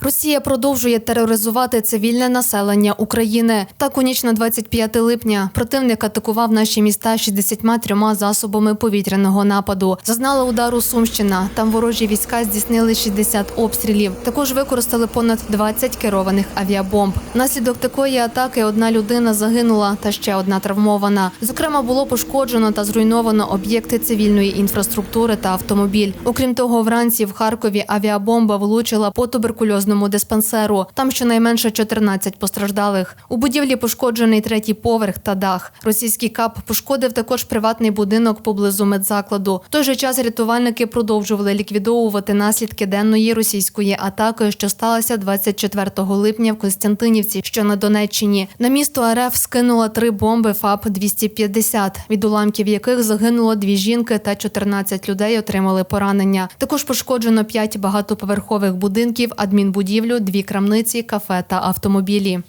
Росія продовжує тероризувати цивільне населення України. Так, у ніч на 25 липня противник атакував наші міста 63 засобами повітряного нападу. Зазнала удару Сумщина. Там ворожі війська здійснили 60 обстрілів. Також використали понад 20 керованих авіабомб. Внаслідок такої атаки одна людина загинула та ще одна травмована. Зокрема, було пошкоджено та зруйновано об'єкти цивільної інфраструктури та автомобіль. Окрім того, вранці в Харкові авіабомба влучила по туберкульозному диспансеру. Там щонайменше 14 постраждалих. У будівлі пошкоджений третій поверх та дах. Російський кап пошкодив також приватний будинок поблизу медзакладу. В той же час рятувальники продовжували ліквідовувати наслідки денної російської атаки, що сталася 24 липня в Костянтинівці, що на Донеччині. На місто РФ скинула три бомби ФАП-250, від уламків яких загинуло дві жінки та 14 людей отримали поранення. Також пошкоджено п'ять багатоповерхових будинків, адмінбудівлю, дві крамниці, кафе та автомобілі.